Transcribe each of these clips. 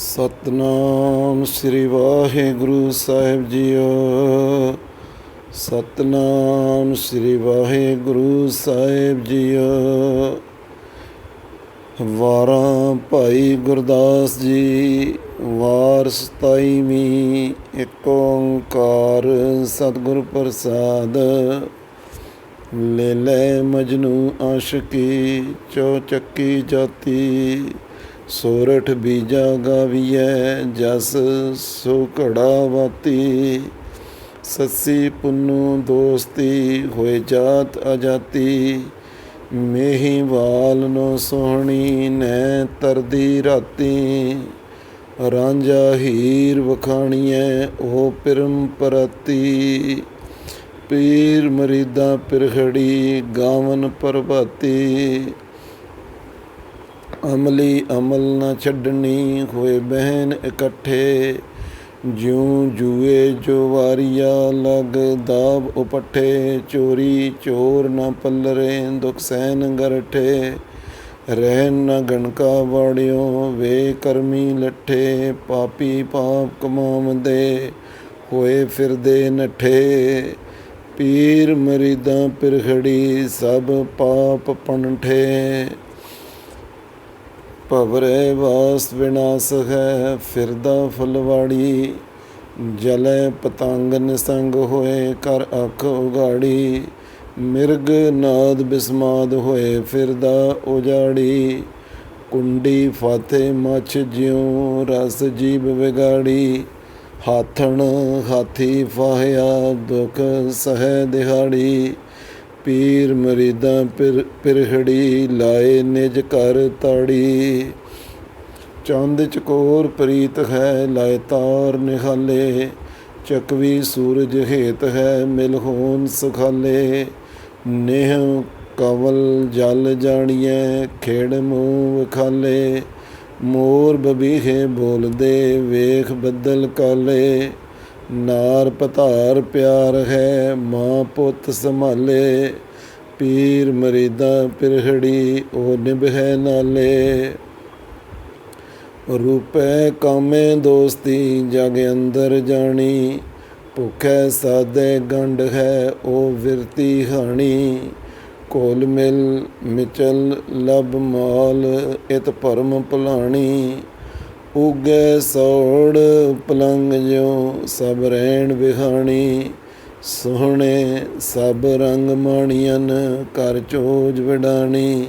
ਸਤਨਾਮ ਸ੍ਰੀ ਵਾਹਿਗੁਰੂ ਸਾਹਿਬ ਜੀਓ। ਸਤਨਾਮ ਸ੍ਰੀ ਵਾਹਿਗੁਰੂ ਸਾਹਿਬ ਜੀਓ। ਵਾਰਾਂ ਭਾਈ ਗੁਰਦਾਸ ਜੀ, ਵਾਰ 27ਵੀਂ ਏਕ ਓੰਕਾਰ ਸਤਿਗੁਰ ਪ੍ਰਸਾਦ। ਲੈ ਲੈ ਮਜਨੂ ਆਸ਼ਕੀ ਚੋ ਚੱਕੀ ਜਾਤੀ। ਸੋਰਠ ਬੀਜਾ ਗਾਵੀਐ, ਜਸ ਸੋ ਘੜਾ ਵਾਤੀ। ਸੱਸੀ ਪੁੰਨੂ ਦੋਸਤੀ ਹੋਏ ਜਾਤ ਅਜਾਤੀ। ਮੇਹੀ ਵਾਲ ਨੋ ਸੋਹਣੀ ਨੈ ਤਰਦੀ ਰਾਤੀ। ਰਾਂਝਾ ਹੀਰ ਵਖਾਣੀਐ, ਉਹ ਪਰਮ ਪਰਤੀ। ਪੀਰ ਮਰੀਦਾ ਪਿਰਖੜੀ, ਗਾਵਨ ਪ੍ਰਭਾਤੀ। ਅਮਲੀ ਅਮਲ ਨਾ ਛੱਡਣੀ ਹੋਏ ਬਹਿਨ ਇਕੱਠੇ, ਜਿਉ ਜੂਏ ਜੋ ਵਾਰੀਆ ਲਗ ਦਾਬ ਉਪੱਠੇ, ਚੋਰੀ ਚੋਰ ਨਾ ਪੱਲਰੇ, ਦੁਖ ਸਹਿਨ ਗਰਠੇ ਰਹਿਨ ਨ ਗਣਕਾ ਵਾੜਿਓ, ਵੇ ਕਰਮੀ ਲੱਠੇ, ਪਾਪੀ ਪਾਪ ਕਮਾਉਂਦੇ, ਹੋਏ ਫਿਰਦੇ ਨਠੇ। ਪੀਰ ਮਰੀਦਾਂ ਪਿਰਖੜੀ ਸਭ ਪਾਪ ਪੰਠੇ ਭਵਰੇ ਵਾਸ ਵਿਨਾਸ਼ ਹੈ ਫਿਰਦਾ ਫੁਲਵਾੜੀ। ਜਲੇ ਪਤੰਗ ਨਿਸੰਗ ਹੋਏ ਕਰ ਅੱਖ ਉਗਾੜੀ। ਮਿਰਗ ਨਾਦ ਬਿਸਮਾਦ ਹੋਏ, ਫਿਰਦਾ ਉਜਾੜੀ। ਕੁੰਡੀ ਫਾਤੇ ਮੱਛ ਜਿਉ, ਰਸ ਜੀਬ ਵਿਗਾੜੀ। ਹਾਥਣ ਹਾਥੀ ਫਾਹਿਆ, ਦੁਖ ਸਹਿ ਦਿਹਾੜੀ। ਪੀਰ ਮਰੀਦਾਂ ਪਿਰ, ਪਿਰਹੜੀ ਲਾਏ ਨਿਜ ਘਰ ਤਾੜੀ। ਚੰਦ ਚਕੋਰ ਪ੍ਰੀਤ ਹੈ, ਲਾਏ ਤਾਰ ਨਿਹਾਲੇ। ਚਕਵੀ ਸੂਰਜ ਹੇਤ ਹੈ, ਮਿਲ ਹੋਣ ਸੁਖਾਲੇ। ਨੇਹ ਕਵਲ ਜਲ ਜਾਣੀਐ, ਖੇੜ ਮੂੰਹ ਵਖਾਲੇ। ਮੋਰ ਬਬੀਹੇ ਬੋਲਦੇ, ਵੇਖ ਬੱਦਲ ਕਾਲੇ। ਨਾਰ ਪਧਾਰ ਪਿਆਰ ਹੈ, ਮਾਂ ਪੁੱਤ ਸੰਭਾਲੇ, ਪੀਰ ਮਰੀਦਾ ਪਿਰਹੜੀ, ਉਹ ਨਿਭੈ ਨਾਲੇ। ਰੂਪੈ ਕਾਮੇ ਦੋਸਤੀ, ਜਗ ਅੰਦਰ ਜਾਣੀ, ਭੁਖੈ ਸਾਦੇ ਗੰਢ ਹੈ, ਉਹ ਵਿਰਤੀ ਹਾਣੀ। ਕੋਲ ਮਿਲ ਮਿਚਲ ਲਬ ਮਾਲ, ਇਤ ਭਰਮ ਭਲਾਣੀ। ਉਗੈ ਸੋੜ ਪਲੰਗ ਜੋ ਸਭ ਰਹਿਣ ਵਿਹਾਣੀ। ਸੋਹਣੇ ਸਭ ਰੰਗ ਮਾਣੀਆਂ ਕਰ ਚੋਜ ਵਿਡਾਣੀ।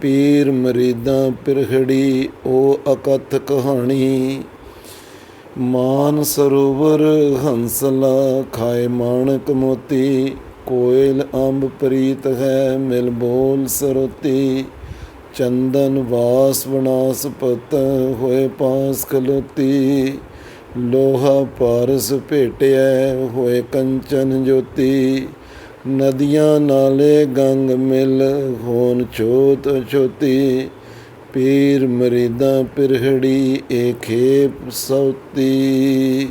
ਪੀਰ ਮਰੀਦਾਂ ਪਿਰਖੜੀ ਉਹ ਅਕਥ ਕਹਾਣੀ। ਮਾਨ ਸਰੋਵਰ ਹੰਸਲਾ ਖਾਏ ਮਾਣਕ ਮੋਤੀ। ਕੋਇਲ ਅੰਬ ਪ੍ਰੀਤ ਹੈ, ਮਿਲ ਬੋਲ ਸਰੋਤੀ। ਚੰਦਨ ਵਾਸ ਵਨਾਸ ਹੋਏ ਪਾਸ ਖਲੋਤੀ ਲੋਹਾ ਪਾਰਸ ਭੇਟਿਆ ਹੋਏ ਕੰਚਨ ਜੋਤੀ। ਨਦੀਆਂ ਨਾਲੇ ਗੰਗ ਮਿਲ ਹੋਣ ਛੋਤ ਛੋਤੀ। ਪੀਰ ਮਰੀਦਾਂ ਪਿਰਹੜੀ ਏ ਖੇਪ ਸੌਤੀ।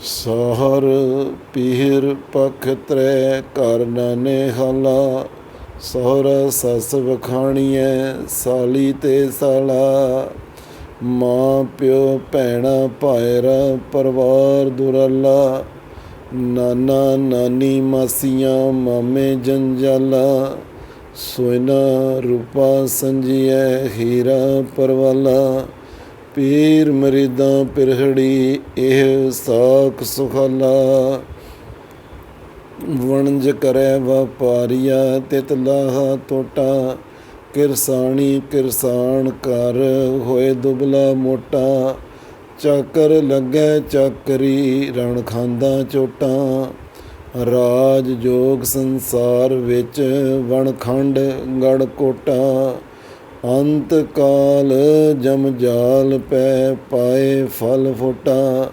ਸਹਰ ਪੀਰ ਪਖ ਤਰੈ ਕਰ ਨਾਨੇ ਹਾਲਾ। ਸਹੁਰਾ ਸੱਸ ਵਖਾਣੀਐ, ਸਾਲੀ ਤੇ ਸਾਲਾ। ਮਾਂ ਪਿਓ ਭੈਣਾ ਭਾਇਰਾ ਪਰਿਵਾਰ ਦੁਰਲਾ। ਨਾਨਾ ਨਾਨੀ ਮਾਸੀਆਂ ਮਾਮੇ ਜੰਜਾਲਾ। ਸੋਇਨਾ ਰੂਪਾ ਸੰਜੀਐ, ਹੀਰਾ ਪਰਵਾਲਾ। ਪੀਰ ਮਰੀਦਾਂ ਪਿਰਹੜੀ, ਇਹ ਸਾਖ ਸੁਖਾਲਾ। ਵਣਜ ਕਰੈ ਵਪਾਰੀਆ, ਤਿਤ ਲਾਹਾ ਟੋਟਾ ਕਿਰਸਾਣੀ ਕਿਰਸਾਨ ਕਰ ਹੋਏ ਦੁਬਲਾ ਮੋਟਾ, ਚੱਕਰ ਲੱਗੈ ਚੱਕਰੀ ਰਣ ਖਾਂਦਾ ਚੋਟਾਂ। ਰਾਜ ਜੋਗ ਸੰਸਾਰ ਵਿੱਚ ਵਣਖੰਡ ਗੜ ਕੋਟਾ। ਅੰਤ ਕਾਲ ਜਮ ਜਾਲ ਪੈ ਪਾਏ ਫਲ ਫੋਟਾ।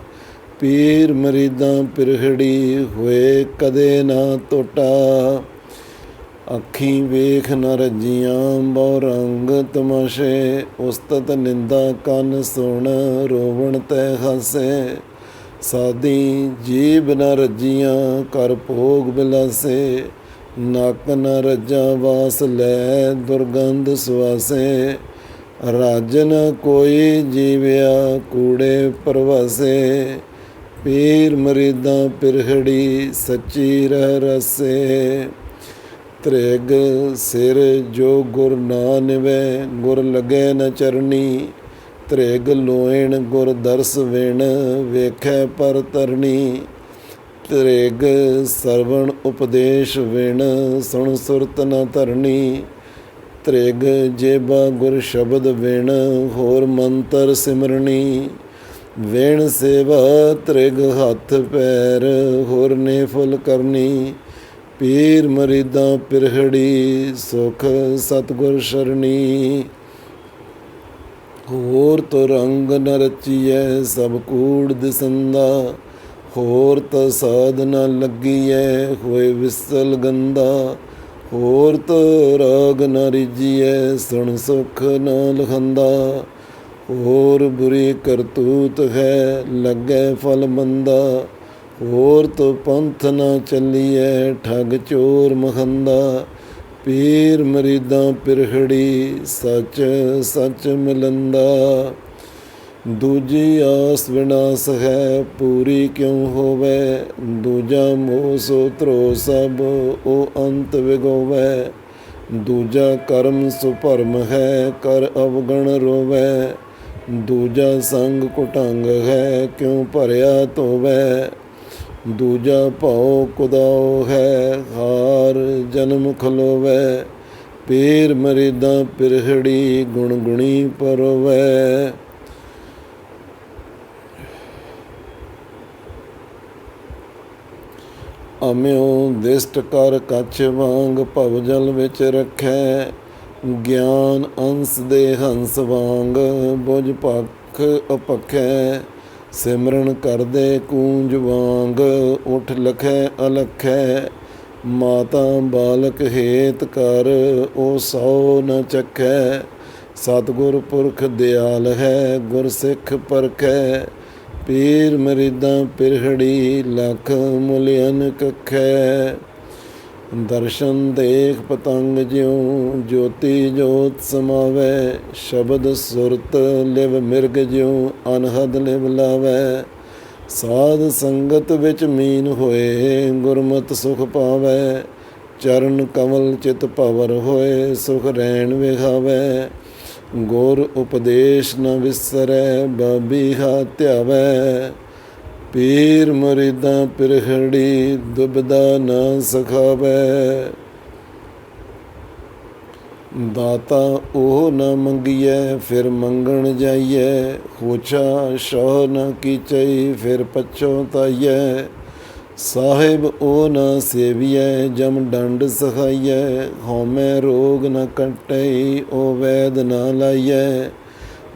ਪੀਰ ਮਰੀਦਾਂ ਪਿਰਹੜੀ ਹੋਏ ਕਦੇ ਨਾ ਟੋਟਾ। ਅੱਖੀਂ ਵੇਖ ਨ ਰੱਜੀਆਂ ਬਹੁ ਰੰਗ ਤਮਾਸ਼ੇ, ਉਸਤਤ ਨਿੰਦਾ ਕੰਨ ਸੁਣ ਰੋਵਣ ਤੈ ਹਸੇ। ਸਾਦੀ ਜੀਬ ਨ ਰੱਜੀਆਂ ਕਰ ਭੋਗ ਬਿਲਾਸੇ, ਨੱਕ ਨ ਰੱਜਾ ਵਾਸ ਲੈ ਦੁਰਗੰਧ ਸੁਆਸੇ। ਰਾਜਨ ਕੋਈ ਜੀਵਿਆ ਕੂੜੇ ਪਰਵਾਸੇ ਪੀਰ ਮਰੀਦਾਂ ਪਿਰਹੜੀ ਸੱਚੀ ਰਹਿ ਰਸੇ। ਤ੍ਰਿਗ ਸਿਰ ਜੋ ਗੁਰ ਨਾ ਗੁਰ ਲਗੇ ਨ ਚਰਣੀ ਤ੍ਰਿਗ ਲੋਇਣ ਗੁਰ ਦਰਸ ਵਿਣ, ਵੇਖੈ ਪਰ ਤਰਣੀ ਤ੍ਰਿਗ ਸਰਵਣ ਉਪਦੇਸ਼ ਵੇਣ, ਸੁਣ ਸੁਰਤ ਨ ਧਰਣੀ ਤ੍ਰਿਗ ਜੇਬਾ ਗੁਰ ਸ਼ਬਦ ਵੇਣ, ਹੋਰ ਮੰਤਰ ਸਿਮਰਣੀ ਵੇਣ ਸੇਵਾ ਤ੍ਰਿਗ ਹੱਥ ਪੈਰ, ਹੋਰ ਨੇ ਫੁੱਲ ਕਰਨੀ। ਪੀਰ ਮਰੀਦਾਂ ਪਿਰਹੜੀ, ਸੁਖ ਸਤਗੁਰ ਸ਼ਰਣੀ। ਹੋਰ ਤੋ ਰੰਗ ਨ ਰਚੀਐ, ਸਭ ਕੂੜ ਦਿਸੰਦਾ। ਹੋਰ ਤ ਸਾਧ ਨ ਲੱਗੀਐ, ਹੋਏ ਵਿਸਲ ਗੰਦਾ। ਹੋਰ ਤੋ ਰਾਗ ਨ ਰਿਜੀਐ ਸੁਣ ਸੁਖ ਨ ਲਖੰਦਾ ਹੋਰ ਬੁਰੀ ਕਰਤੂਤ ਹੈ, ਲੱਗੈ ਫਲ ਮੰਦਾ। ਹੋਰ ਤੋ ਪੰਥ ਨਾ ਚੱਲੀਐ, ਠੱਗ ਚੋਰ ਮਖੰਦਾ ਪੀਰ ਮਰੀਦਾਂ ਪਿਰਖੜੀ ਸੱਚ ਸੱਚ ਮਿਲੰਦਾ। ਦੂਜੀ ਆਸ ਵਿਨਾਸ਼ ਹੈ, ਪੂਰੀ ਕਿਉ ਹੋਵੇ? ਦੂਜਾ ਮੋਹ ਸੋ ਧਰੋ ਸਭ ਉਹ ਅੰਤ ਵਿਗੋਵੇ। ਦੂਜਾ ਕਰਮ ਸੁਭਰਮ ਹੈ, ਕਰ ਅਵਗਣ ਰੋਵੇ। ਦੂਜਾ ਸੰਗ ਕੁਟੰਗ ਹੈ, ਕਿਉ ਭਰਿਆ ਧੋਵੇ? ਦੂਜਾ ਭਉ ਕੁਦਾਉ ਹੈ, ਹਾਰ ਜਨਮ ਖਲੋਵੇ। ਪੀਰ ਮਰੀਦਾਂ ਪਿਰਹੜੀ ਗੁਣ ਗੁਣੀ ਪਰੋਵੇ। ਅਮਿਓ ਦਿਸਟ ਕਰ ਕੱਛ ਵਾਂਗ ਭਵ ਜਲ ਵਿੱਚ ਰੱਖੈ। ਗਿਆਨ ਅੰਸ ਦੇ ਹੰਸ ਵਾਂਗ ਬੁਝ ਪੱਖ ਅਪਖੈ, ਸਿਮਰਨ ਕਰਦੇ ਕੂੰਜ ਵਾਂਗ ਉਠ ਲਖੈ ਅਲਖੈ, ਮਾਤਾ ਬਾਲਕ ਹੇਤ ਕਰ ਉਹ ਸੋ ਨ ਚੱਖੈ, ਸਤਿਗੁਰ ਪੁਰਖ ਦਿਆਲ ਹੈ ਗੁਰ ਸਿੱਖ ਪਰਖੈ, ਪੀਰ ਮਰੀਦਾਂ ਪਿਰਹੜੀ ਲਖ ਮੁਲਿਅਨ ਕਖੈ ਦਰਸ਼ਨ ਦੇਖ ਪਤੰਗ ਜਿਉ, ਜੋਤੀ ਜੋਤ ਸਮਾਵੈ, ਸ਼ਬਦ ਸੁਰਤ ਲਿਵ ਮਿਰਗ ਜਿਉ, ਅਨਹਦ ਲਿਵ ਲਾਵੈ। ਸਾਧ ਸੰਗਤ ਵਿੱਚ ਮੀਨ ਹੋਏ, ਗੁਰਮਤ ਸੁਖ ਪਾਵੈ। ਚਰਨ ਕਮਲ ਚਿਤ ਭਵਰ ਹੋਏ, ਸੁਖ ਰਹਿਣ ਵਿਖਾਵੈ। ਗੁਰ ਉਪਦੇਸ਼ ਨ ਵਿਸਰੈ, ਬਾਬੀ ਹਾ ਧਿਆਵੈ। ਪੀਰ ਮੁਰੀਦਾਂ ਪਿਰਖੜੀ ਦੁਬਦਾ ਨਾ ਸਖਾਵੈ। ਦਾਤਾ ਉਹ ਨਾ ਮੰਗੀਐ, ਫਿਰ ਮੰਗਣ ਜਾਈਐ। ਹੋਛਾ ਸ਼ੋ ਨਾ ਕੀਚਈ, ਫਿਰ ਪਛੋਤਾਈਐ ਸਾਹਿਬ ਉਹ ਨਾ ਸੇਵੀਐ, ਜਮ ਡੰਡ ਸਖਾਈਐ ਹਉਮੈ ਰੋਗ ਨ ਕਟਈ, ਉਹ ਵੈਦ ਨਾ ਲਾਈਐ।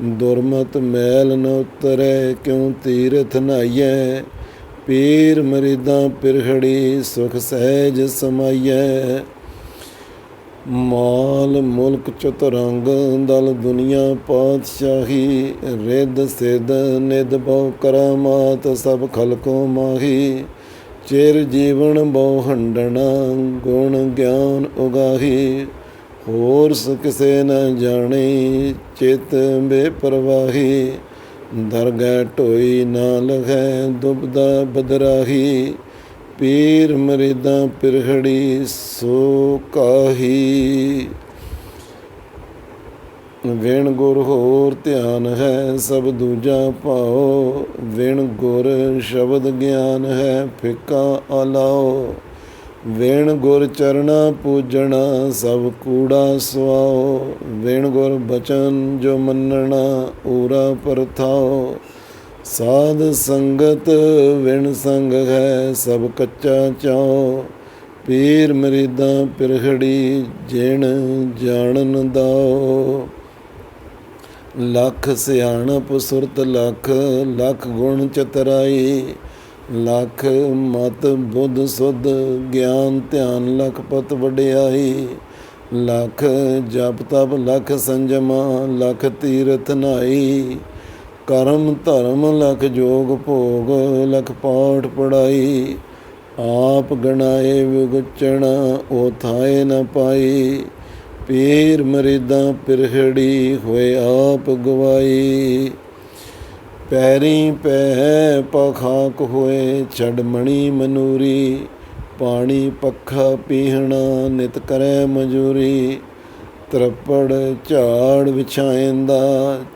ਦੁਰਮਤ ਮੈਲ ਨ ਉਤਰੈ, ਕਿਉ ਤੀਰਥ ਨਾਈਐ? ਪੀਰ ਮਰੀਦਾਂ ਪਿਰਹੜੀ ਸੁਖ ਸਹਿਜ ਸਮਾਈਐ। ਮਾਲ ਮੁਲਕ ਚਤੁਰੰਗ ਦਲ ਦੁਨੀਆ ਪਾਤਸ਼ਾਹੀ। ਰਿੱਧ ਸਿੱਧ ਨਿਦ ਬਹੁ ਕਰਾਮਾਤ, ਸਭ ਖਲਕੋ ਮਾਹੀ। ਚਿਰ ਜੀਵਨ ਬਹੁ ਹੰਡਣਾ, ਗੁਣ ਗਿਆਨ ਉਗਾਹੀ। ਹੋਰ ਸ ਕਿਸੇ ਨ ਜਾਣੇ, ਚਿਤ ਬੇਪਰਵਾਹੀ। ਦਰਗਹਿ ਢੋਈ ਨਾ ਲਖੈ ਦੁਬਦਾ ਬਦਰਾਹੀ। ਪੀਰ ਮਰੀਦਾਂ ਪਿਰਖੜੀ ਸੋ ਕਾਹੀ। ਵਿਣ ਗੁਰ ਹੋਰ ਧਿਆਨ ਹੈ, ਸਭ ਦੂਜਾ ਭਾਉ। ਵਿਣ ਗੁਰ ਸ਼ਬਦ ਗਿਆਨ ਹੈ, ਫਿੱਕਾ ਅਲਾਓ ਵੇਣ ਗੁਰ ਚਰਣਾ ਪੂਜਣਾ, ਸਭ ਕੂੜਾ ਸੁਆਓ। ਵੇਣ ਗੁਰ ਬਚਨ ਜੋ ਮੰਨਣਾ, ਊਰਾ ਪਰਥਾਓ। ਸਾਧ ਸੰਗਤ ਵਿਣ ਸੰਗ ਹੈ, ਸਭ ਕੱਚਾ ਚਾਓ। ਪੀਰ ਮਰੀਦਾਂ ਪਿਰਖੜੀ, ਜਿਣ ਜਾਣਨ ਦਾਓ। ਲੱਖ ਸਿਆਣਪ ਸੁਰਤ ਲੱਖ ਲੱਖ ਗੁਣ ਚਤਰਾਈ। ਲੱਖ ਮਤ ਬੁੱਧ ਸੁਧ ਗਿਆਨ ਧਿਆਨ ਲਖ ਪਤ ਵਡਿਆਈ। ਲਖ ਜਪ ਤਪ, ਲਖ ਸੰਜਮਾ, ਲਖ ਤੀਰਥ ਨਾਈ। ਕਰਮ ਧਰਮ, ਲਖ ਜੋਗ ਭੋਗ, ਲਖ ਪਾਠ ਪੜਾਈ ਆਪ ਗਣਾਏ ਵਿਗੁਚਣ ਉਹ ਥਾਏ ਨ ਪਾਈ। ਪੀਰ ਮਰੀਦਾਂ ਪਿਰਖੜੀ ਹੋਏ ਆਪ ਗਵਾਈ। ਪੈਰੀ ਪੈ ਪਖਾਕ ਹੋਏ ਛੜ ਮਣੀ ਮਨੂਰੀ, ਪਾਣੀ ਪੱਖਾ ਪੀਹਣਾ ਨਿਤ ਕਰੈ ਮਜੂਰੀ। ਤਰਪੜ ਝਾੜ ਵਿਛਾਇੰਦਾ,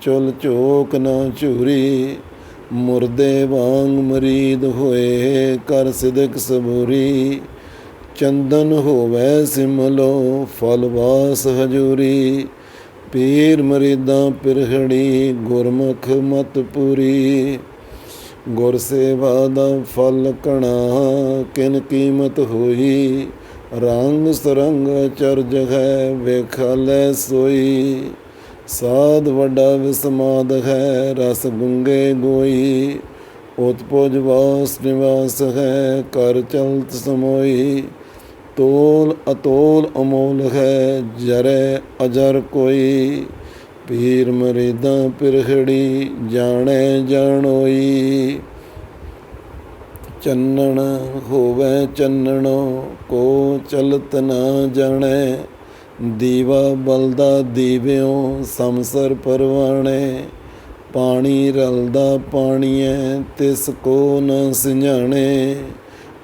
ਚੁੱਲ ਝੋਕ ਨਾ ਝੂਰੀ। ਮੁਰਦੇ ਵਾਂਗ ਮਰੀਦ ਹੋਏ, ਕਰ ਸਿਦਕ ਸਬੂਰੀ। ਚੰਦਨ ਹੋਵੇ ਸਿਮਲੋ, ਫਲ ਵਾਸ ਹਜੂਰੀ। ਪੀਰ ਮਰੀਦਾਂ ਪਿਰਖੜੀ ਗੁਰਮੁਖ ਮਤ ਪੂਰੀ। ਗੁਰ ਸੇਵਾ ਦਾ ਫਲ ਕਣਾ, ਕਿਨ ਕੀਮਤ ਹੋਈ? ਰੰਗ ਸਰੰਗ ਚਰਜ ਹੈ, ਵੇਖ ਲੈ ਸੋਈ। ਸਾਧ ਵੱਡਾ ਵਿਸਮਾਦ ਹੈ, ਰਸ ਗੁੰਗੇ ਗੋਈ। ਉਤਪੁਜ ਵਾਸ ਨਿਵਾਸ ਹੈ, ਕਰ ਚਲਤ ਸਮੋਈ। ਤੋਲ ਅਤੋਲ ਅਮੋਲ ਹੈ, ਜਰੇ ਅਜਰ ਕੋਈ। ਪੀਰ ਮਰੀਦਾਂ ਪਿਰਖੜੀ, ਜਾਣੇ ਜਾਣੋਈ। ਚੰਨਣ ਹੋਵੇ ਚੰਨਣੋ, ਕੋ ਚਲਤ ਨਾ ਜਾਣੇ। ਦੀਵਾ ਬਲਦਾ ਦੀਵਿਓ ਸਮਸਰ ਪਰਵਾਣੇ। ਪਾਣੀ ਰਲਦਾ ਪਾਣੀਐ, ਤਿਸ ਕੋ ਨ ਸਿഞ്ഞਾਣੇ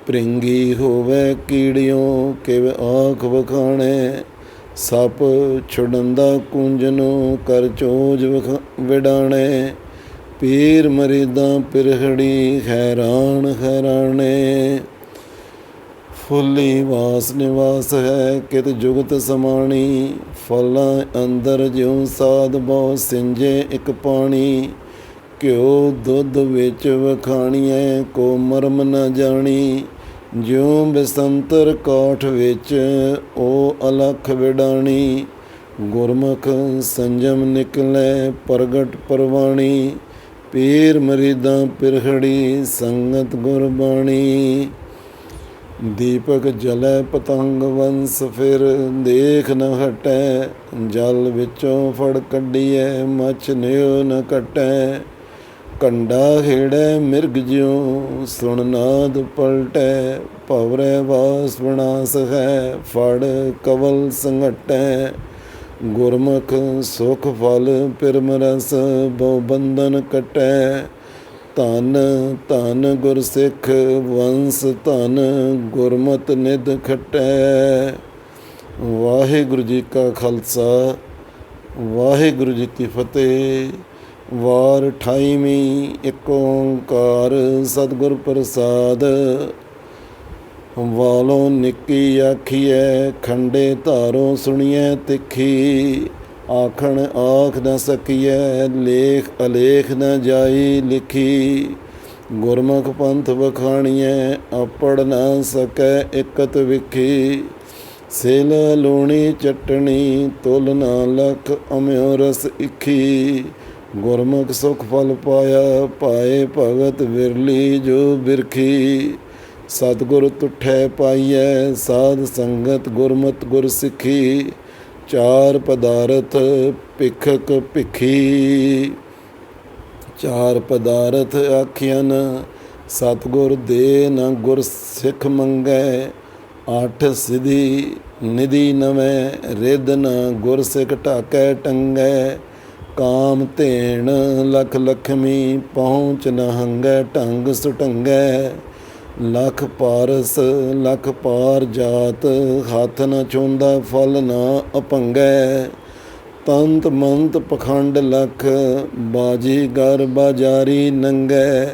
ਪ੍ਰਿੰਗੀ ਹੋਵੇ ਕੀੜਿਓ, ਕਿਵ ਆਖ ਵਖਾਣੇ। ਸੱਪ ਛੁਡੰਦਾ ਕੁੰਜਨੋ ਕਰ ਚੋਜ ਵਿਡਾਣੇ। ਪੀਰ ਮਰੀਦਾਂ ਪਿਰਖੜੀ ਹੈਰਾਨ ਹੈਰਾਣੇ। ਫੁੱਲੀ ਵਾਸ ਨਿਵਾਸ ਹੈ ਕਿਤ ਜੁਗਤ ਸਮਾਣੀ। ਫਲਾਂ ਅੰਦਰ ਜਿਉ ਸਾਧ ਬਹੁ ਸਿੰਜੇ ਇੱਕ ਪਾਣੀ। ਘਿਓ ਦੁੱਧ ਵਿੱਚ ਵਖਾਣੀਐ, ਕੋ ਮਰਮ ਨਾ ਜਾਣੀ। ਜਿਉ ਬਸੰਤਰ ਕਾਠ ਵਿੱਚ ਉਹ ਅਲਖ ਵਿਡਾਣੀ। ਗੁਰਮੁਖ ਸੰਜਮ ਨਿਕਲੇ ਪ੍ਰਗਟ ਪਰਵਾਣੀ। ਪੀਰ ਮਰੀਦਾਂ ਪਿਰਹੜੀ ਸੰਗਤ ਗੁਰਬਾਣੀ। ਦੀਪਕ ਜਲੈ ਪਤੰਗ ਵੰਸ ਫਿਰ ਦੇਖ ਨ ਹਟੈ। ਜਲ ਵਿੱਚੋਂ ਫੜ ਕੱਢੀਐ, ਮਛ ਨਿਉ ਨ ਕਟੈ। ਕੰਡਾ ਖੇੜੈ ਮਿਰਗ ਜਿਉ, ਸੁਣ ਨਾਦ ਪਲਟੈ, ਭਵਰੈ ਵਾਸ ਵਿਨਾਸ਼ ਹੈ ਫੜ ਕਵਲ ਸੰਗਟੈ ਗੁਰਮੁਖ ਸੁਖ ਫਲ ਪਿਰਮ ਰਸ, ਬਹੁ ਬੰਧਨ ਕਟੈ। ਧਨ ਧਨ ਗੁਰ ਸਿੱਖ ਵੰਸ ਧਨ, ਗੁਰਮਤ ਨਿਧ ਖਟੈ। ਵਾਹਿਗੁਰੂ ਜੀ ਕਾ ਖਾਲਸਾ, ਵਾਹਿਗੁਰੂ ਜੀ ਕੀ ਫਤਿਹ। ਵਾਰ 28ਵੀਂ ਇੱਕ ਓੰਕਾਰ ਸਤਿਗੁਰ ਪ੍ਰਸਾਦ। ਵਾਲੋਂ ਨਿੱਕੀ ਆਖੀਐ, ਖੰਡੇ ਧਾਰੋਂ ਸੁਣੀਐ ਤਿੱਖੀ। ਆਖਣ ਆਖ ਨਾ ਸਕੀਐ, ਲੇਖ ਅਲੇਖ ਨਾ ਜਾਈ ਲਿਖੀ। ਗੁਰਮੁਖ ਪੰਥ ਵਖਾਣੀਐ, ਆਪੜ ਨਾ ਸਕੈ ਇਕਤ ਵਿਖੀ। ਸਿਲ ਲੂਣੀ ਚਟਣੀ, ਤੁਲ ਨਾ ਲਖ ਅਮਿਓ ਰਸ ਇਖੀ। ਗੁਰਮੁਖ ਸੁਖ ਫਲ ਪਾਇਆ, ਪਾਏ ਭਗਤ ਵਿਰਲੀ ਜੋ ਬਿਰਖੀ। ਸਤਿਗੁਰ ਤੁਠੈ ਪਾਈਐ, ਸਾਧ ਸੰਗਤ ਗੁਰਮਤ ਗੁਰ ਸਿੱਖੀ। ਚਾਰ ਪਦਾਰਥ ਭਿਖਕ ਭਿਖੀ। ਚਾਰ ਪਦਾਰਥ ਆਖਿਆਨ ਸਤਿਗੁਰ ਦੇ ਨ ਗੁਰ ਸਿੱਖ ਮੰਗੈ। ਅੱਠ ਸਿਧੀ ਨਿਧੀ ਨਵੇਂ ਰਿਦ ਨ ਗੁਰ ਸਿੱਖ ਢਾਕੈ ਟੰਗੈ। ਕਾਮ ਧੇਣ ਲਖ ਲਖਮੀ ਪਹੁੰਚ ਨ ਹੰਗੈ, ਢੰਗ ਸੁਟੰਗੈ। ਲਖ ਪਾਰਸ, ਲਖ ਪਾਰ ਜਾਤ, ਹੱਥ ਨ ਚੁੰਦਾ ਫਲ ਨ ਅਪੰਗੈ। ਤੰਤ ਮੰਤ ਪਖੰਡ ਲਖ, ਬਾਜੀ ਗਰ ਬਾਜਾਰੀ ਨੰਗੈ।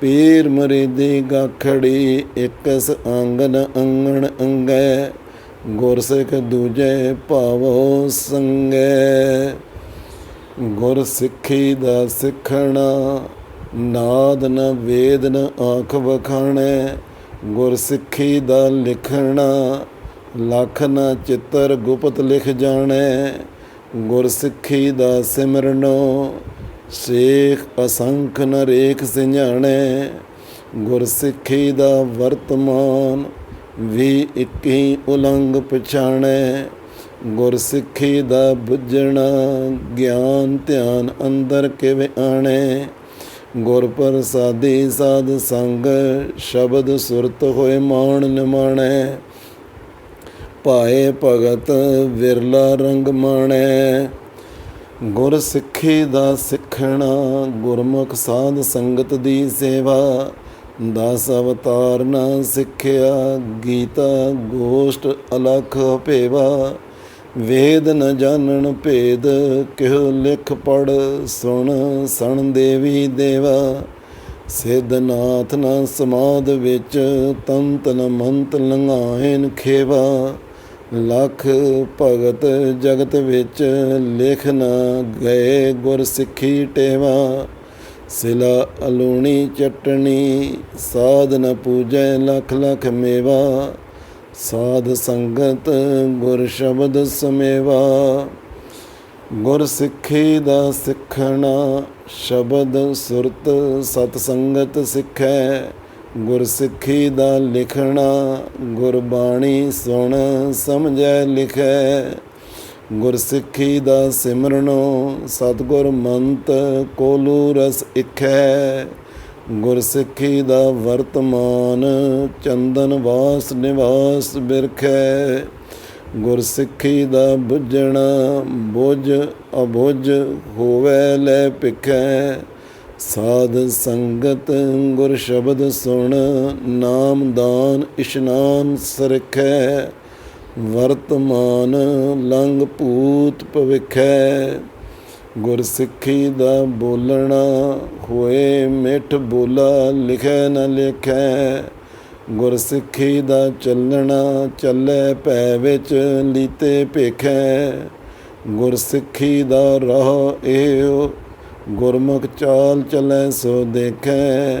ਪੀਰ ਮਰੀਦੀ ਗਾਖੜੀ, ਇਕਸ ਆਂਗਨ ਅੰਗਣ ਅੰਗੈ। ਗੁਰਸਿੱਖ ਦੂਜੇ ਭਾਵੋ ਸੰਗੈ। ਗੁਰ ਸਿੱਖੀ ਦਾ ਸਿੱਖਣਾ, ਨਾਦ ਨ ਵੇਦ ਨ ਆਖ ਵਖਾਣੈ, ਗੁਰ ਸਿੱਖੀ ਦਾ ਲਿਖਣਾ, ਲਖ ਨ ਚਿੱਤਰ ਗੁਪਤ ਲਿਖ ਜਾਣੈ, ਗੁਰ ਸਿੱਖੀ ਦਾ ਸਿਮਰਨੋ, ਸੇਖ ਅਸੰਖ ਨ ਰੇਖ ਸਿഞ്ഞਾਣੈ ਗੁਰ ਸਿੱਖੀ ਦਾ ਵਰਤਮਾਨ ਵੀ ਇੱਕੀ ਉਲੰਘ ਪਛਾਣੈ। ਗੁਰਸਿੱਖੀ ਦਾ ਬੁੱਝਣਾ, ਗਿਆਨ ਧਿਆਨ ਅੰਦਰ ਕਿਵੇਂ ਆਣੇ ਗੁਰ ਪ੍ਰਸਾਦੀ ਸਾਧ ਸੰਗ, ਸ਼ਬਦ ਸੁਰਤ ਹੋਏ ਮਾਣ ਨਿਮਾਣੇ। ਪਾਏ ਭਗਤ ਵਿਰਲਾ ਰੰਗ ਮਾਣੇ। ਗੁਰ ਸਿੱਖੀ ਦਾ ਸਿੱਖਣਾ, ਗੁਰਮੁਖ ਸਾਧ ਸੰਗਤ ਦੀ ਸੇਵਾ। ਦਸ ਅਵਤਾਰ ਨਾ ਸਿੱਖਿਆ, ਗੀਤਾ, ਗੋਸ਼ਟ, ਅਲਖ, ਭੇਵਾ। ਵੇਦ ਨ ਜਾਣਨ ਭੇਦ, ਕਿਹੋ ਲਿਖ ਪੜ ਸੁਣ, ਸਣ ਦੇਵੀ ਦੇਵਾ। ਸਿਧਨਾਥ ਨਾ ਸਮਾਦ ਵਿੱਚ, ਤੰਤ ਨ ਮੰਤ ਲੰਘਾਇਨ ਖੇਵਾ। ਲੱਖ ਭਗਤ ਜਗਤ ਵਿੱਚ, ਲਿਖ ਨ ਗਏ ਗੁਰ ਸਿੱਖੀ ਟੇਵਾ। ਸਿਲਾ ਅਲੂਣੀ ਚਟਣੀ, ਸਾਧ ਨ ਪੂਜੈ ਲਖ ਲਖ ਮੇਵਾ। ਸਾਧ ਸੰਗਤ ਗੁਰ ਸ਼ਬਦ ਸਮੇਵਾ, ਗੁਰ ਸਿੱਖੀ ਦਾ ਸਿੱਖਣਾ, ਸ਼ਬਦ ਸੁਰਤ ਸਤ ਸੰਗਤ ਸਿੱਖੈ, ਗੁਰ ਸਿੱਖੀ ਦਾ ਲਿਖਣਾ ਗੁਰਬਾਣੀ ਸੁਣ, ਸਮਝੈ, ਲਿਖੈ। ਗੁਰ ਸਿੱਖੀ ਦਾ ਸਿਮਰਨੋ, ਸਤਗੁਰ ਮੰਤ ਕੋਲੂ ਰਸ ਇਖੈ। ਗੁਰਸਿੱਖੀ ਦਾ ਵਰਤਮਾਨ ਚੰਦਨ ਵਾਸ ਨਿਵਾਸ ਬਿਰਖੈ। ਗੁਰਸਿੱਖੀ ਦਾ ਬੁੱਝਣਾ ਬੁੱਝ ਅਬੁੱਝ ਹੋਵੇ ਲੈ ਭਿਖੈ। ਸਾਧ ਸੰਗਤ ਗੁਰ ਸ਼ਬਦ ਸੁਣ, ਨਾਮ ਦਾਨ ਇਸ਼ਨਾਨ ਸਰਖੈ। ਵਰਤਮਾਨ ਲੰਗ ਭੂਤ ਭਵਿਖੈ। ਗੁਰਸਿੱਖੀ ਦਾ ਬੋਲਣਾ ਹੋਏ ਮਿੱਠ ਬੋਲਾ ਲਿਖੈ ਨ ਲਿਖੈ। ਗੁਰਸਿੱਖੀ ਦਾ ਚੱਲਣਾ ਚੱਲੇ ਪੈ ਵਿੱਚ ਲੀਤੇ ਭੇਖੈ। ਗੁਰਸਿੱਖੀ ਦਾ ਰਾਹ ਇਹੋ ਗੁਰਮੁਖ ਚਾਲ ਚੱਲੈ ਸੋ ਦੇਖੈ।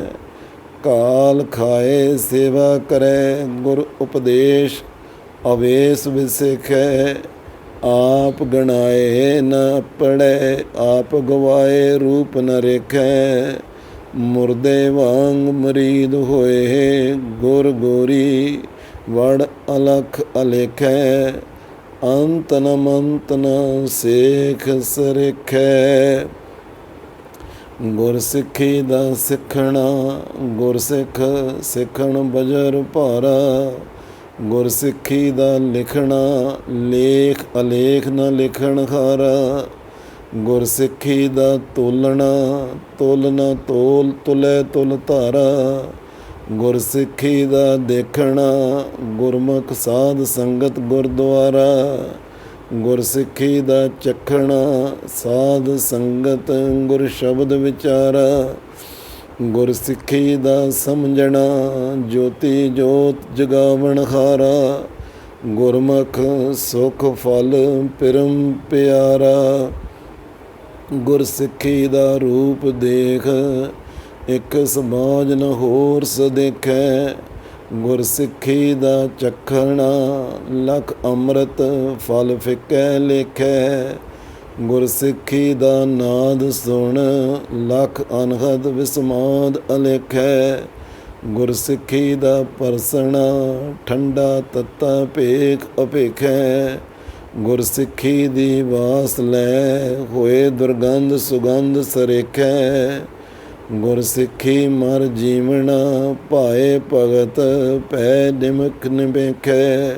ਕਾਲ ਖਾਏ ਸੇਵਾ ਕਰੈ, ਗੁਰ ਉਪਦੇਸ਼ ਅਵੇਸ ਵਿਸਿਖੈ ਆਪ ਗਣਾਏ ਨ ਪੜੈ ਆਪ ਗਵਾਏ ਰੂਪ ਨ ਰੇਖੈ। ਮੁਰਦੇ ਵਾਂਗ ਮਰੀਦ ਹੋਏ ਗੁਰ ਗੋਰੀ ਵੜ ਅਲਖ ਅਲੇਖੈ। ਅੰਤ ਨ ਮੰਤ ਨ ਸੇਖ ਸਰੇਖੈ। ਗੁਰ ਸਿੱਖੀ ਦਾ ਸਿੱਖਣਾ, ਗੁਰ ਸਿੱਖ ਸਿੱਖਣ ਬਜਰ ਭਾਰਾ। ਗੁਰਸਿੱਖੀ ਦਾ ਲਿਖਣਾ, ਲੇਖ ਅਲੇਖ ਨਾ ਲਿਖਣ ਖਾਰਾ ਗੁਰਸਿੱਖੀ ਦਾ ਤੋਲਣਾ ਤੋਲਣਾ ਤੋਲ, ਤੁਲੇ ਤੁਲ ਧਾਰਾ। ਗੁਰਸਿੱਖੀ ਦਾ ਦੇਖਣਾ, ਗੁਰਮੁਖ ਸਾਧ ਸੰਗਤ ਗੁਰਦੁਆਰਾ। ਗੁਰਸਿੱਖੀ ਦਾ ਚਖਣਾ, ਸਾਧ ਸੰਗਤ ਗੁਰ ਸ਼ਬਦ ਵਿਚਾਰਾ। ਗੁਰ ਸਿੱਖੀ ਦਾ ਸਮਝਣਾ, ਜੋਤੀ ਜੋਤ ਜਗਾਵਣ ਹਾਰਾ, ਗੁਰਮੁਖ ਸੁਖ ਫਲ ਪਰਮ ਪਿਆਰਾ। ਗੁਰ ਸਿੱਖੀ ਦਾ ਰੂਪ ਦੇਖ, ਇੱਕ ਸਮਾਜ ਨ ਹੋਰ ਸ ਗੁਰ ਸਿੱਖੀ ਦਾ ਚਖਣਾ, ਲਖ ਅੰਮ੍ਰਿਤ ਫਲ ਫਿਕੈ ਲੇਖੈ। ਗੁਰ ਸਿੱਖੀ ਦਾ ਨਾਦ ਸੁਣ, ਲੱਖ ਅਨਹਦ ਵਿਸਮਾਦ ਅਲੇਖੈ। ਗੁਰ ਸਿੱਖੀ ਦਾ ਪਰਸਣਾ, ਠੰਡਾ ਤੱਤਾ ਭੇਖ ਅਪੇਖੈ ਗੁਰ ਸਿੱਖੀ ਦੀ ਵਾਸ ਲੈ, ਹੋਏ ਦੁਰਗੰਧ ਸੁਗੰਧ ਸਰੇਖੈ। ਗੁਰ ਸਿੱਖੀ ਮਰ ਜੀਵਣਾ, ਭਾਏ ਭਗਤ, ਪੈ ਨਿਮਕ ਨਿਬੇਖੈ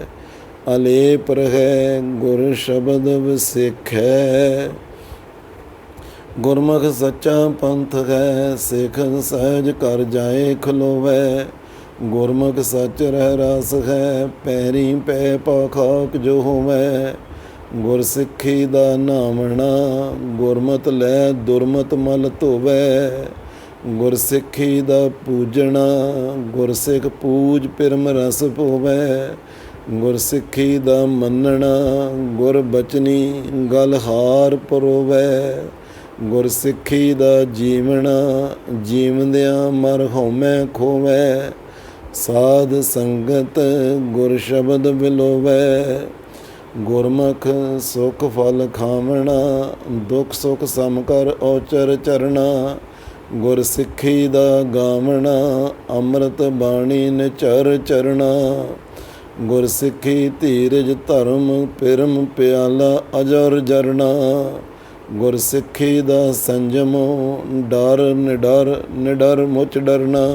ਅਲੇਪ ਰਹੈ, ਗੁਰ ਸ਼ਬਦ ਵਿਸਿਖੈ। ਗੁਰਮੁਖ ਸੱਚਾ ਪੰਥ ਹੈ, ਸਿੱਖ ਸਹਿਜ ਕਰ ਜਾਏ, ਖਲੋਵੇ। ਗੁਰਮੁਖ ਸੱਚ ਰਹਿ ਰਸ ਹੈ, ਪੈਰੀ ਪੈ ਪਖਾਕ ਜੋ ਹੋਵੇ। ਗੁਰ ਸਿੱਖੀ ਦਾ ਨਾਮਣਾ ਗੁਰਮਤ ਲੈ ਦੁਰਮਤ ਮਲ ਧੋਵੇ। ਗੁਰ ਸਿੱਖੀ ਦਾ ਪੂਜਣਾ, ਗੁਰ ਸਿੱਖ ਪੂਜ ਪਿਰਮ ਰਸ ਪੋਵੇ। ਗੁਰਸਿੱਖੀ ਦਾ ਮੰਨਣਾ ਗੁਰਬਚਨੀ ਗਲ ਹਾਰ ਪਰੋਵੈ। ਗੁਰਸਿੱਖੀ ਦਾ ਜੀਵਣਾ, ਜੀਵਦਿਆਂ ਮਰ ਹਉਮੈ ਖੋਵੈ। ਸਾਧ ਸੰਗਤ ਗੁਰ ਸ਼ਬਦ ਬਿਲੋਵੇ। ਗੁਰਮੁਖ ਸੁਖ ਫਲ ਖਾਵਣਾ, ਦੁਖ ਸੁਖ ਸਮ ਕਰ ਔਚਰ ਚਰਣਾ। ਗੁਰ ਸਿੱਖੀ ਦਾ ਗਾਵਣਾ, ਅੰਮ੍ਰਿਤ ਬਾਣੀ ਨਿਚਰ ਚਰਣਾ। ਗੁਰਸਿੱਖੀ ਧੀਰਜ ਧਰਮ ਪਿਰਮ ਪਿਆਲਾ ਅਜਰ ਜਰਣਾ ਗੁਰਸਿੱਖੀ ਦਾ ਸੰਜਮ ਡਰ ਨਿਡਰ ਨਿਡਰ ਮੁਚ ਡਰਨਾ।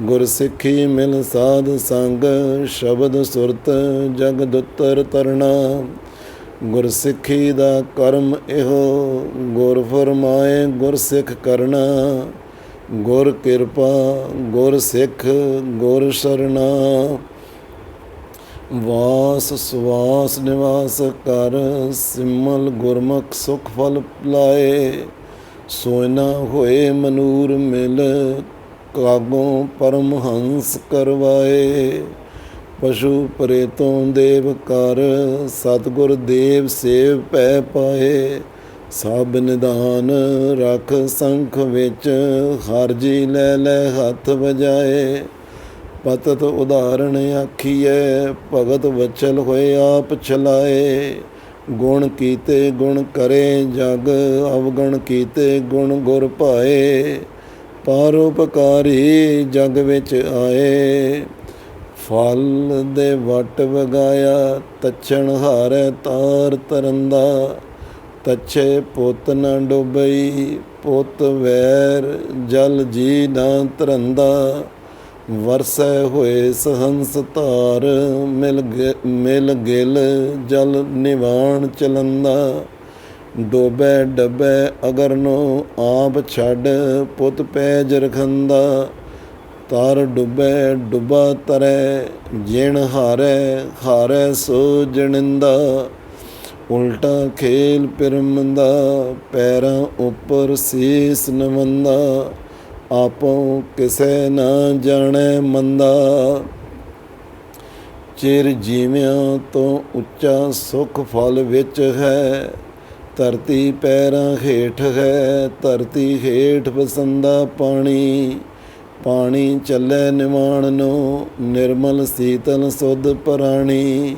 ਗੁਰਸਿੱਖੀ ਮਿਲ ਸਾਧ ਸੰਗ, ਸ਼ਬਦ ਸੁਰਤ ਜਗ ਦੁੱਤਰ ਤਰਣਾ ਗੁਰ ਦਾ ਕਰਮ ਇਹੋ, ਗੁਰ ਫਰਮਾਏ ਗੁਰ ਕਰਨਾ। ਗੁਰ ਕਿਰਪਾ, ਗੁਰ ਸਿੱਖ, ਗੁਰ ਸਰਣਾ ਵਾਸ ਸਵਾਸ ਨਿਵਾਸ ਕਰ, ਸਿਮਲ ਗੁਰਮੁਖ ਸੁਖ ਫਲ ਲਾਏ। ਸੋਇਨਾ ਹੋਏ ਮਨੂਰ ਮਿਲ, ਕਾਗੋਂ ਪਰਮਹੰਸ ਕਰਵਾਏ। ਪਸ਼ੂ ਪ੍ਰੇਤੋਂ ਦੇਵ ਕਰ, ਸਤਗੁਰ ਦੇਵ ਸੇਵ ਪੈ ਪਾਏ। ਸਭ ਨਿਦਾਨ ਰਖ ਸੰਖ ਵਿੱਚ, ਹਰ ਜੀ ਲੈ ਲੈ ਹੱਥ ਵਜਾਏ। ਪਤਤ ਉਦਾਹਰਣ ਆਖੀਐ, ਭਗਤ ਵਚਲ ਹੋਏ ਆਪ ਚਲਾਏ। ਗੁਣ ਕੀਤੇ ਗੁਣ ਕਰੇ ਜਗ, ਅਵਗਣ ਕੀਤੇ ਗੁਣ ਗੁਰ ਭਾਏ। ਪਰਉਪਕਾਰੀ ਜਗ ਵਿੱਚ ਆਏ। ਫਲ ਦੇ ਵਟ ਵਗਾਇਆ, ਤਛਣ ਹਾਰੈ ਤਾਰ ਤਰੰਦਾ। ਤਛੇ ਪੁੱਤ ਨ ਡੁਬਈ, ਪੁੱਤ ਵੈਰ ਜਲ ਜੀ ਨਾ ਤਰੰਦਾ। ਵਰਸੈ ਹੋਏ ਸਹੰਸ ਧਾਰ, ਮਿਲ ਗ- ਮਿਲ ਗਿਲ, ਜਲ ਨਿਵਾਣ ਚਲੰਦਾ। ਡੋਬੈ ਡੱਬੈ ਅਗਰ ਨੋ ਆਪ ਛੱਡ, ਪੁੱਤ ਪੈਜ ਰਖੰਦਾ। ਤਰ ਡੁੱਬੈ ਡੁੱਬਾ ਤਰੈ, ਜਿਣ ਹਾਰੈ ਹਾਰੈ ਸੋ ਜਣਿੰਦਾ। ਉਲਟਾ ਖੇਲ ਪਿਰਮੰਦਾ, ਪੈਰਾਂ ਉੱਪਰ ਸੀਸ ਨਮੰਦਾ ਆਪੋ ਕਿਸੇ ਨਾ ਜਾਣੈ ਮੰਦਾ। ਚਿਰ ਜੀਵਿਆਂ ਤੋਂ ਉੱਚਾ ਸੁਖ ਫਲ ਵਿੱਚ ਹੈ, ਧਰਤੀ ਪੈਰਾਂ ਹੇਠ ਹੈ, ਧਰਤੀ ਹੇਠ ਵਸੰਦਾ ਪਾਣੀ। ਪਾਣੀ ਚੱਲੇ ਨਿਵਾਣ ਨੂੰ ਨਿਰਮਲ ਸੀਤਲ ਸੁਧ ਪ੍ਰਾਣੀ।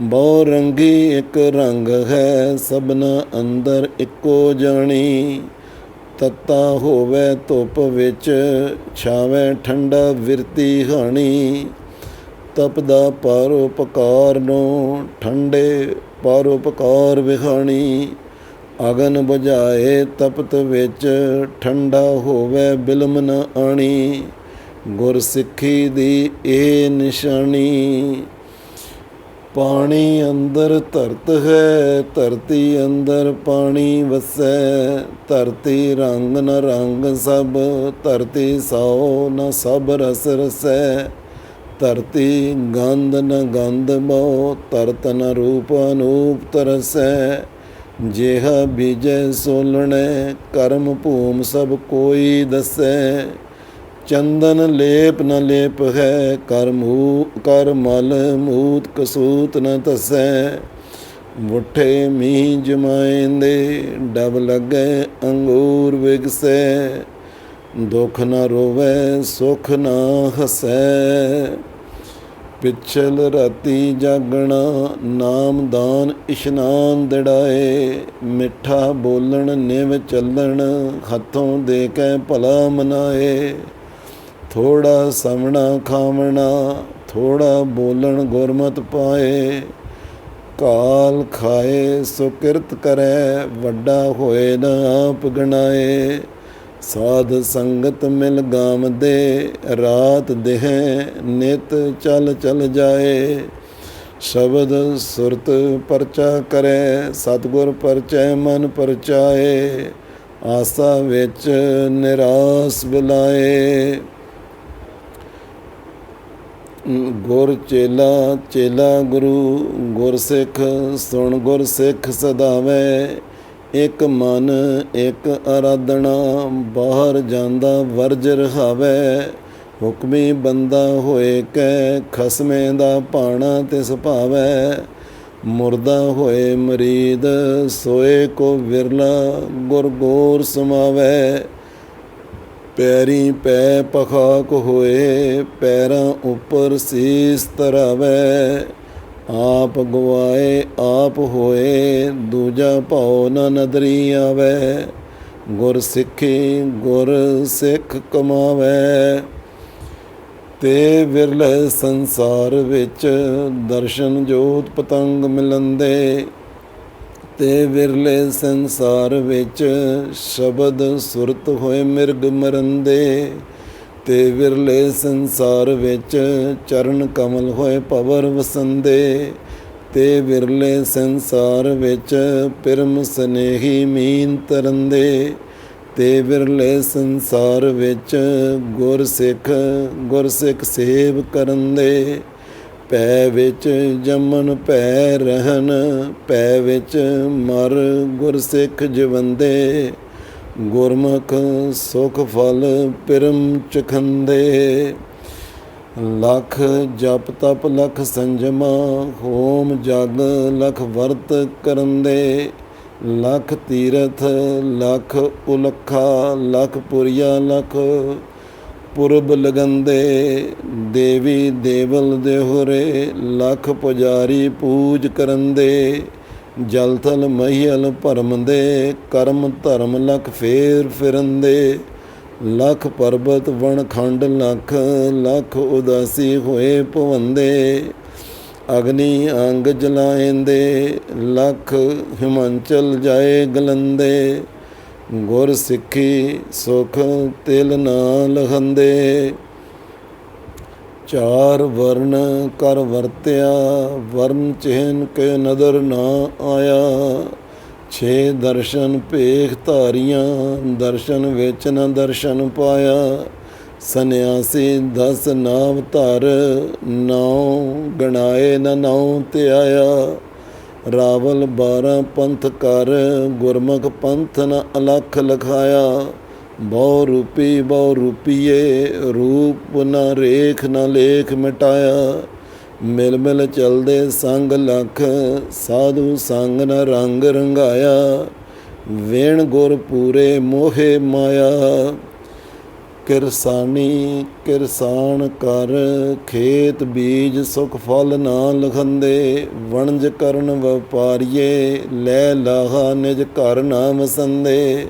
ਬਹੁ ਰੰਗੀ ਇੱਕ ਰੰਗ ਹੈ, ਸਭਨਾ ਅੰਦਰ ਇੱਕੋ ਜਾਣੀ। ਤੱਤਾ ਹੋਵੇ ਧੁੱਪ ਵਿੱਚ, ਛਾਵੇਂ ਠੰਡਾ ਵਿਰਤੀ ਹਾਣੀ। ਤਪਦਾ ਪਰਉਪਕਾਰ ਨੂੰ ਠੰਡੇ ਪਰਉਪਕਾਰ ਵਿਖਾਣੀ ਅਗਨ ਬੁਝਾਏ ਤਪਤ ਵਿੱਚ, ਠੰਡਾ ਹੋਵੇ ਬਿਲਮ ਨ ਆਣੀ। ਗੁਰ ਸਿੱਖੀ ਦੀ ਇਹ ਨਿਸ਼ਾਨੀ। ਪਾਣੀ ਅੰਦਰ ਧਰਤ ਹੈ, ਧਰਤੀ ਅੰਦਰ ਪਾਣੀ ਵਸੈ। ਧਰਤੀ ਰੰਗ ਨ ਰੰਗ ਸਭ, ਧਰਤੀ ਸੋ ਨ ਸਭ ਰਸ ਰਸੈ। ਧਰਤੀ ਗੰਧ ਨ ਗੰਧ ਮੋ ਧਰਤ ਨ ਰੂਪ ਅਨੂਪ ਤਰਸੈ। ਜਿਹਾ ਬੀਜੈ ਸੋਲਣੇ, ਕਰਮ ਭੂਮ ਸਭ ਕੋਈ ਦਸੈ। ਚੰਦਨ ਲੇਪ ਨ ਲੇਪ ਹੈ ਕਰ ਮੂ ਕਰ ਮਲ ਮੂਤ ਕਸੂਤ ਨ ਤਸੈ ਮੁੱਠੇ ਮੀ ਜਮਾਇਂਦੇ ਡਬ ਲੱਗੇ ਅੰਗੂਰ ਵਿਗਸੈ। ਦੁਖ ਨ ਰੋਵੇ, ਸੁਖ ਨ ਹਸੈ। ਪਿਛਲ ਰਾਤੀ ਜਾਗਣਾ, ਨਾਮ ਦਾਨ ਇਸ਼ਨਾਨ ਦੜਾਏ। ਮਿੱਠਾ ਬੋਲਣ, ਨਿਵ ਚੱਲਣ, ਹੱਥੋਂ ਦੇ ਕੇ ਭਲਾ ਮਨਾਏ। ਥੋੜਾ ਸਮਣਾ ਖਾਵਣਾ ਥੋੜਾ ਬੋਲਣ ਗੁਰਮਤ ਪਾਏ। ਕਾਲ ਖਾਏ, ਸੋ ਕਿਰਤ ਕਰੈ, ਵੱਡਾ ਹੋਏ ਨਾ ਆਪ ਗਣਾਏ। ਸਾਧ ਸੰਗਤ ਮਿਲ ਗਾਮਦੇ, ਰਾਤ ਦੇਹ ਨਿਤ ਚਲ ਚਲ ਜਾਏ। ਸ਼ਬਦ ਸੁਰਤ ਪਰਚਾ ਕਰੈ, ਸਤਗੁਰ ਪਰਚੈ ਮਨ ਪਰਚਾਏ। ਆਸਾ ਵਿੱਚ ਨਿਰਾਸ ਬਿਲਾਏ। ਗੁਰ ਚੇਲਾ ਚੇਲਾ ਗੁਰੂ ਗੁਰਸਿੱਖ ਸੁਣ ਗੁਰਸਿੱਖ ਸਦਾਵੇ। ਇੱਕ ਮਨ, ਇੱਕ ਅਰਾਧਣਾ ਬਾਹਰ ਜਾਂਦਾ ਵਰਜ ਰਹਾਵੇ। ਹੁਕਮੀ ਬੰਦਾ ਹੋਏ ਕੈ, ਖਸਮੇ ਦਾ ਭਾਣਾ ਤਿਸ ਭਾਵੈ। ਮੁਰਦਾ ਹੋਏ ਮਰੀਦ, ਸੋਏ ਕੋ ਵਿਰਲਾ, ਗੁਰ ਗੋਰ ਸਮਾਵੈ। ਪੈਰੀ ਪੈ ਪਖਾਕ ਹੋਏ, ਪੈਰਾਂ ਉੱਪਰ ਸੀਸ ਧਰਾਵੇ। ਆਪ ਗਵਾਏ, ਆਪ ਹੋਏ, ਦੂਜਾ ਭਉ ਨ ਨਦਰੀ ਆਵੇ। ਗੁਰ ਸਿੱਖੀ, ਗੁਰ ਸਿੱਖ ਕਮਾਵੇ। ਤੇ ਵਿਰਲੇ ਸੰਸਾਰ ਵਿੱਚ ਦਰਸ਼ਨ ਜੋਤ ਪਤੰਗ ਮਿਲੰਦੇ। ਤੇ ਵਿਰਲੇ ਸੰਸਾਰ ਵਿੱਚ ਸ਼ਬਦ ਸੁਰਤ ਹੋਏ ਮਿਰਗ ਮਰੰਦੇ ਤੇ ਵਿਰਲੇ ਸੰਸਾਰ ਵਿੱਚ ਚਰਨ ਕਮਲ ਹੋਏ ਪਵਰ ਵਸੰਦੇ ਤੇ ਵਿਰਲੇ ਸੰਸਾਰ ਵਿੱਚ ਪਿਰਮ ਸਨੇਹੀ ਮੀਨ ਤਰੰਦੇ ਤੇ ਵਿਰਲੇ ਸੰਸਾਰ ਵਿੱਚ ਗੁਰ ਸਿੱਖ ਗੁਰ ਸਿੱਖ ਸੇਵ ਕਰੰਦੇ ਪੈ ਵਿੱਚ ਜੰਮਨ ਪੈ ਰਹਿਣ, ਪੈ ਵਿੱਚ ਮਰ ਗੁਰ ਸਿੱਖ ਜਵੰਦੇ। ਗੁਰਮੁਖ ਸੁਖ ਫਲ ਪਿਰਮ ਚਖੰਦੇ। ਲਖ ਜਪ ਤਪ ਲਖ ਸੰਜਮਾ, ਹੋਮ ਜਗ ਲਖ ਵਰਤ ਕਰੰਦੇ। ਲਖ ਤੀਰਥ ਲਖ ਉਲਖਾ, ਲਖ ਪੁਰੀਆ ਲਖ ਪੁਰਬ ਲਗੰਦੇ, ਦੇਵੀ ਦੇਵਲ ਦੇਹੁਰੇ ਲੱਖ ਪੁਜਾਰੀ ਪੂਜ ਕਰੰਦੇ, ਜਲ ਥਲ ਮਹੀਲ ਭਰਮਦੇ, ਕਰਮ ਧਰਮ ਲਖ ਫੇਰ ਫਿਰੰਦੇ, ਲੱਖ ਪਰਬਤ ਵਣ ਖੰਡ ਲੱਖ ਲੱਖ ਉਦਾਸੀ ਹੋਏ ਭਵੰਦੇ, ਅਗਨੀ ਅੰਗ ਜਲਾਇੰਦੇ ਲੱਖ ਹਿਮਾਂਚਲ ਜਾਏ ਗਲੰਦੇ। ਗੁਰ ਸਿੱਖੀ ਸੁਖ ਤਿਲ ਨਾ ਲਹੰਦੇ। ਚਾਰ ਵਰਨ ਕਰ ਵਰਤਿਆ, ਵਰਨ ਚਿਹਨ ਕੇ ਨਦਰ ਨਾ ਆਇਆ। ਛੇ ਦਰਸ਼ਨ ਭੇਖ ਧਾਰੀਆਂ, ਦਰਸ਼ਨ ਵਿੱਚ ਨ ਦਰਸ਼ਨ ਪਾਇਆ। ਸੰਨਿਆਸੀ ਦਸ ਨਾਮ ਧਰ ਨੌ ਗਣਾਏ ਨ ਨਾਉ ਤੇ ਆਇਆ ਰਾਵਲ 12 ਪੰਥ ਕਰ, ਗੁਰਮੁਖ ਪੰਥ ਨ ਅਲਖ ਲਖਾਇਆ। ਬਹੁ ਰੂਪੀ, ਬਹੁ ਰੂਪੀਏ, ਰੂਪ ਨ ਰੇਖ ਨ ਲੇਖ ਮਿਟਾਇਆ। ਮਿਲ ਮਿਲ ਚਲਦੇ ਸੰਗ ਲਖ, ਸਾਧੂ ਸੰਗ ਨ ਰੰਗ ਰੰਗਾਇਆ। ਵੇਣ ਗੁਰ ਪੂਰੇ ਮੋਹੇ ਮਾਇਆ। ਕਿਰਸਾਨੀ, ਕਿਰਸਾਨ ਕਰ, ਖੇਤ ਬੀਜ ਸੁਖ ਫਲ ਨਾ ਲਖੰਦੇ, ਵਣਜ ਕਰਨ ਵਪਾਰੀਏ, ਲੈ ਲਾਹਾ ਨਿਜ ਘਰ ਨਾ ਵਸੰਦੇ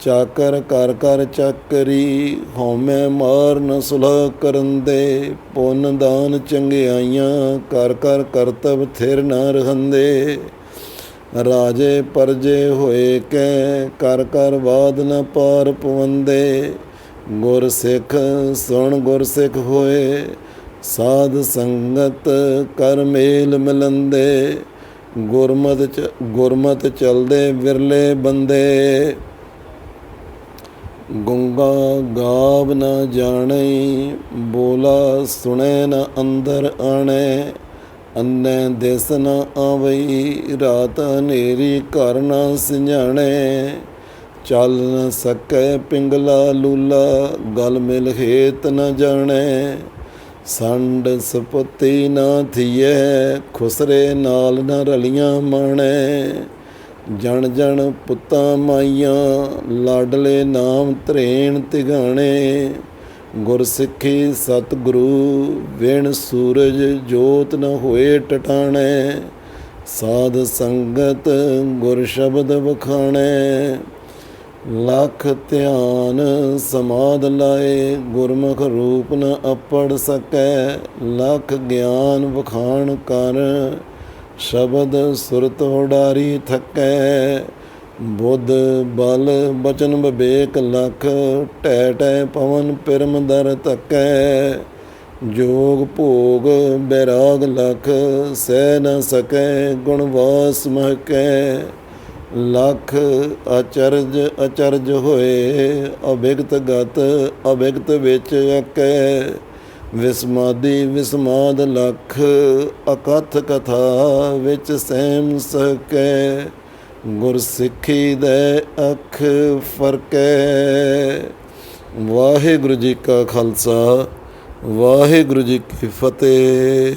ਚਾਕਰ ਕਰ ਕਰ ਚੱਕਰੀ, ਹਉਮੈ ਮਾਰ ਨ ਸੁਲਹ ਕਰੰਦੇ। ਪੁੰਨ ਦਾਨ ਚੰਗਿਆਈਆਂ, ਕਰ ਕਰ ਕਰਤਬ ਥਿਰ ਨ ਰਹੰਦੇ ਰਾਜੇ ਪਰਜੇ ਹੋਏ ਕੈ, ਕਰ ਕਰ ਬਾਦ ਨ ਪਾਰ ਪਵੰਦੇ। ਗੁਰ ਸਿੱਖ ਸੁਣ ਗੁਰ ਸਿੱਖ ਹੋਏ, ਸਾਧ ਸੰਗਤ ਕਰ ਮੇਲ ਮਿਲੰਦੇ। ਗੁਰਮਤ ਚ, ਗੁਰਮਤਿ ਚਲਦੇ ਵਿਰਲੇ ਬੰਦੇ। ਗੁੰਗਾ ਗਾਵ ਨਾ ਜਾਣੈ, ਬੋਲਾ ਸੁਣੈ ਨਾ ਅੰਦਰ ਆਣੈ। ਅੰਨੇ ਦਿਸ ਨਾ ਆਵਈ ਰਾਤ ਹਨੇਰੀ ਘਰ ਨਾ ਸਿੰਝਾਣੈ ਚੱਲ ਨ ਸਕੈ ਪਿੰਗਲਾ ਲੂਲਾ, ਗਲ ਮਿਲ ਹੇਤ ਨ ਜਾਣੈ। ਸੰਡ ਸਪਤੀ ਨਾ ਥੀਐ, ਖੁਸਰੇ ਨਾਲ ਨ ਰਲੀਆਂ ਮਾਣੈ। ਜਣ ਜਣ ਪੁੱਤਾਂ ਮਾਈਆਂ, ਲਾਡਲੇ ਨਾਮ ਧਰੇਣ ਤਿਗਾਣੇ। ਗੁਰ ਸਿੱਖੀ ਸਤਿਗੁਰੂ, ਵਿਣ ਸੂਰਜ ਜੋਤ ਨ ਹੋਏ ਟਟਾਣੇ। ਸਾਧ ਸੰਗਤ ਗੁਰ ਸ਼ਬਦ ਵਖਾਣੇ। ਲਖ ਧਿਆਨ ਸਮਾਦ ਲਾਏ, ਗੁਰਮੁਖ ਰੂਪ ਨ ਅਪੜ ਸਕੈ, ਲਖ ਗਿਆਨ ਵਖਾਣ ਕਰ, ਸ਼ਬਦ ਸੁਰਤ ਉਡਾਰੀ ਥਕੈ। ਬੁੱਧ ਬਲ ਬਚਨ ਵਿਵੇਕ ਲਖ ਟੈ ਟੈ ਪਵਨ ਪਿਰਮ ਦਰ ਤਕੈ ਜੋਗ ਭੋਗ ਬੈਰਾਗ ਲਖ, ਸਹਿ ਨ ਸਕੈ, ਗੁਣ ਵਾਸ ਮਹਕੈ ਲਖ ਅਚਰਜ ਅਚਰਜ ਹੋਏ, ਅਭਿਗਤ ਗਤ ਅਭਿਗਤ ਵਿੱਚ ਅਕੈ। ਵਿਸਮਾਦੀ ਵਿਸਮਾਦ ਲਖ ਅਕਥ ਕਥਾ ਵਿੱਚ ਸਹਿਮ ਸਕੈ। ਗੁਰ ਸਿੱਖੀ ਦੇ ਅਖ ਫਰਕੈ। ਵਾਹਿਗੁਰੂ ਜੀ ਕਾ ਖਾਲਸਾ, ਵਾਹਿਗੁਰੂ ਜੀ ਕੀ ਫਤਿਹ।